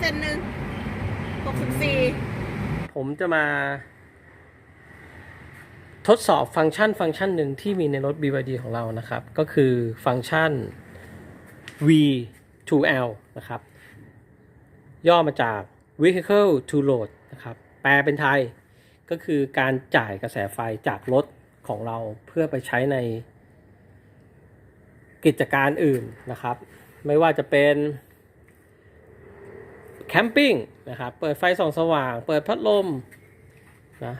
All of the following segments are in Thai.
เซนหนึ่งหกสิบสี่ผมจะมา ทดสอบฟังก์ชันฟังก์ชันหนึ่งที่มีในรถ BYD ของเรานะครับ ก็คือฟังก์ชัน V2L นะครับ ย่อมาจาก Vehicle to Load นะครับ แปลเป็นไทยก็คือการจ่ายกระแสไฟจากรถของเราเพื่อไปใช้ในกิจการอื่นนะครับ ไม่ว่าจะเป็น แคมปิ้งนะครับเปิดไฟส่องสว่าง เปิดพัดลมนะ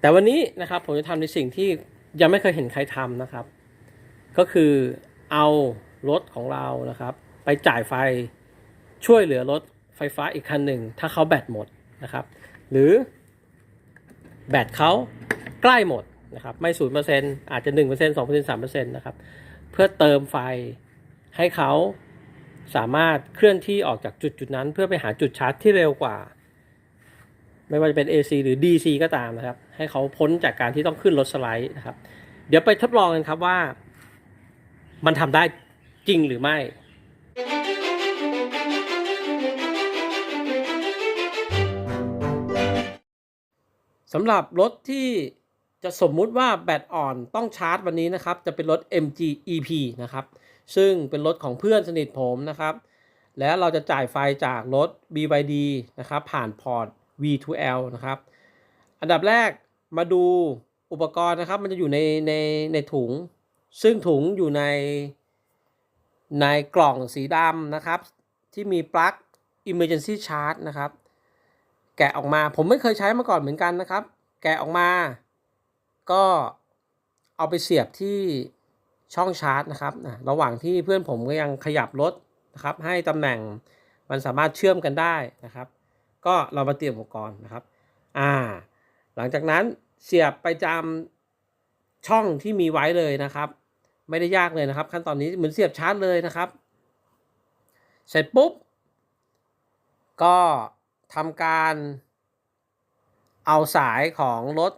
แต่วันนี้นะครับผมจะทำในสิ่งที่ยังไม่เคยเห็นใครทำนะครับ ก็คือเอารถของเรานะครับ ไปจ่ายไฟช่วยเหลือรถไฟฟ้าอีกคันหนึ่ง ถ้าเขาแบตหมดนะครับ หรือแบตเขาใกล้หมดนะครับไม่ศูนย์เปอร์เซ็นต์อาจจะหนึ่งเปอร์เซ็นต์สองเปอร์เซ็นต์สามเปอร์เซ็นต์นะครับ เพื่อเติมไฟให้เขา สามารถเคลื่อนที่ออกจากจุดจุดนั้น เพื่อไปหาจุดชาร์จที่เร็วกว่า ไม่ว่าจะเป็น AC หรือ DC ก็ตามนะครับ ให้เขาพ้นจากการที่ต้องขึ้นรถสไลด์นะครับ เดี๋ยวไปทดลองกันครับว่า มันทำได้จริงหรือไม่สำหรับรถที่จะสมมุติว่าแบตอ่อนต้องชาร์จวันนี้นะครับ จะเป็นรถ MG EP นะครับ ซึ่งเป็นรถของเพื่อนสนิทผมนะครับ และเราจะจ่ายไฟจากรถ BYD นะครับผ่านพอร์ต V2L นะครับ อันดับแรกมาดูอุปกรณ์นะครับ มันจะอยู่ในในในถุง ซึ่งถุงอยู่ในในกล่องสีดำนะครับ ที่มีปลั๊ก Emergency Charge นะครับ แกะออกมาผมไม่เคยใช้มาก่อนเหมือนกันนะครับ แกะออกมา ก็เอาไปเสียบที่ ช่องชาร์จนะครับระหว่างที่เพื่อนผมก็ยังขยับรถนะครับ ให้ตำแหน่งมันสามารถเชื่อมกันได้นะครับ ก็เรามาเตรียมอุปกรณ์นะครับอ่าหลังจากนั้นเสียบไปจำช่องที่มีไว้เลยนะครับ ไม่ได้ยากเลยนะครับ ขั้นตอนนี้เหมือนเสียบชาร์จเลยนะครับ เสร็จปุ๊บ ก็ทำการเอาสายของรถ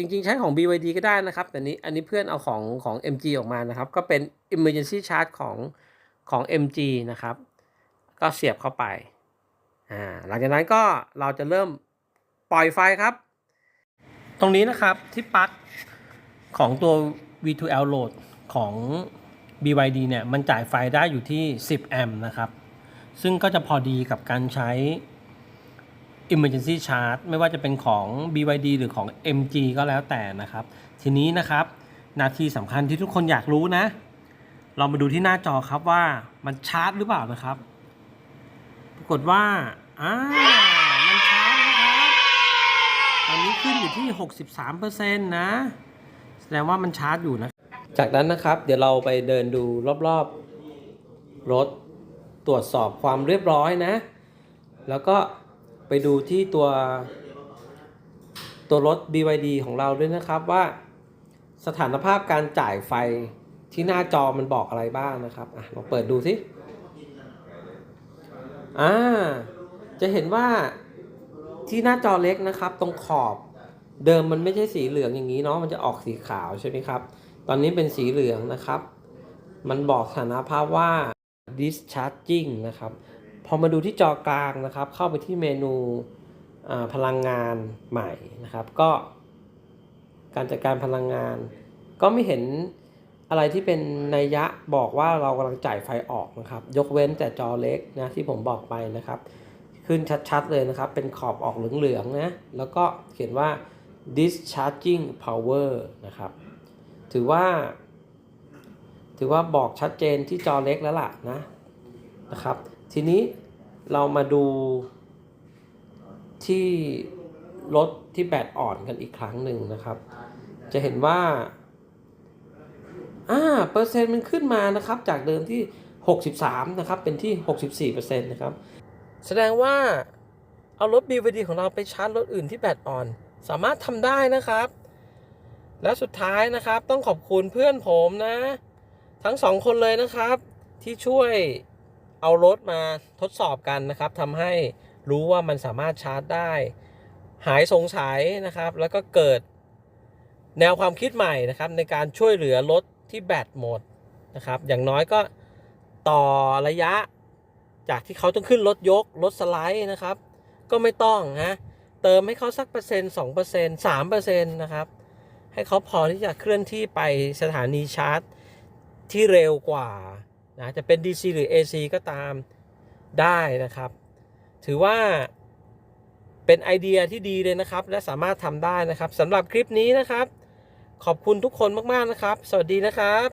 จริงๆ ใช้ของ BYD ก็ได้นะครับ แต่นี้อันนี้เพื่อนเอาของของ MG ออกมานะครับ ก็เป็น emergency charge ของของ MG นะครับ ก็เสียบเข้าไป อ่า หลังจากนั้นก็เราจะเริ่มปล่อยไฟครับ ตรงนี้นะครับที่ปลั๊กของตัว V2L load ของ BYD เนี่ย มันจ่ายไฟได้อยู่ที่ 10 แอมป์นะครับ ซึ่งก็จะพอดีกับการใช้ emergency charge ไม่ว่าจะเป็นของ BYD หรือของ MG ก็แล้วแต่นะครับ ทีนี้นะครับ นาทีสำคัญที่ทุกคนอยากรู้นะ เรามาดูที่หน้าจอครับว่ามันชาร์จหรือเปล่านะครับ ปรากฏว่าอ่ามันชาร์จนะครับ ตอนนี้ขึ้นอยู่ที่ 63%นะ แสดงว่ามันชาร์จอยู่นะ จากนั้นนะครับ เดี๋ยวเราไปเดินดูรอบๆรถตรวจสอบความเรียบร้อยนะ แล้วก็ ไปดูที่ตัวตัวรถ BYD ของเราด้วยนะครับว่าสถานภาพการจ่ายไฟที่หน้าจอมันบอกอะไรบ้างนะครับอะลองเปิดดูสิอ่าจะเห็นว่าที่หน้าจอเล็กนะครับ ตรงขอบเดิมมันไม่ใช่สีเหลืองอย่างนี้เนาะมันจะออกสีขาวใช่ไหมครับ ตอนนี้เป็นสีเหลืองนะครับ มันบอกสถานภาพว่า discharging นะครับ พอมาดูที่จอกลางนะครับ เข้าไปที่เมนูพลังงานใหม่นะครับ ก็การจัดการพลังงาน ก็ไม่เห็นอะไรที่เป็นนัยยะบอกว่าเรากำลังจ่ายไฟออกนะครับ ยกเว้นแต่จอเล็กนะที่ผมบอกไปนะครับ ขึ้นชัดๆเลยนะครับ เป็นขอบออกเหลืองๆนะแล้วก็เขียนว่า discharging power นะครับ ถือว่า ถือว่าบอกชัดเจนที่จอเล็กแล้วล่ะนะ นะครับ ทีนี้เรามาดูที่รถที่แบตอ่อนกันอีกครั้งหนึ่งนะครับ จะเห็นว่าอ่าเปอร์เซ็นต์มันขึ้นมานะครับ จากเดิมที่ 63 นะครับ เป็นที่ 64%นะครับ แสดงว่าเอารถ BVD ของเราไปชาร์จรถอื่นที่แบตอ่อน สามารถทำได้นะครับ และสุดท้ายนะครับต้องขอบคุณเพื่อนผมนะ ทั้งสองคนเลยนะครับ ที่ช่วย เอารถมาทดสอบกันนะครับทำให้รู้ว่ามันสามารถชาร์จได้ หายสงสัยนะครับ แล้วก็เกิดแนวความคิดใหม่นะครับ ในการช่วยเหลือรถที่แบตหมดนะครับ อย่างน้อยก็ต่อระยะ จากที่เขาต้องขึ้นรถยกรถสไลด์นะครับ ก็ไม่ต้องนะเติมให้เขาสักเปอร์เซ็นต์สองเปอร์เซ็นต์สามเปอร์เซ็นต์นะครับ ให้เขาพอที่จะเคลื่อนที่ไปสถานีชาร์จที่เร็วกว่า นะจะเป็น DC หรือ AC ก็ตามได้นะครับ ถือว่าเป็นไอเดียที่ดีเลยนะครับ และสามารถทำได้นะครับสำหรับคลิปนี้นะครับ ขอบคุณทุกคนมาก ๆ นะครับ สวัสดีนะครับ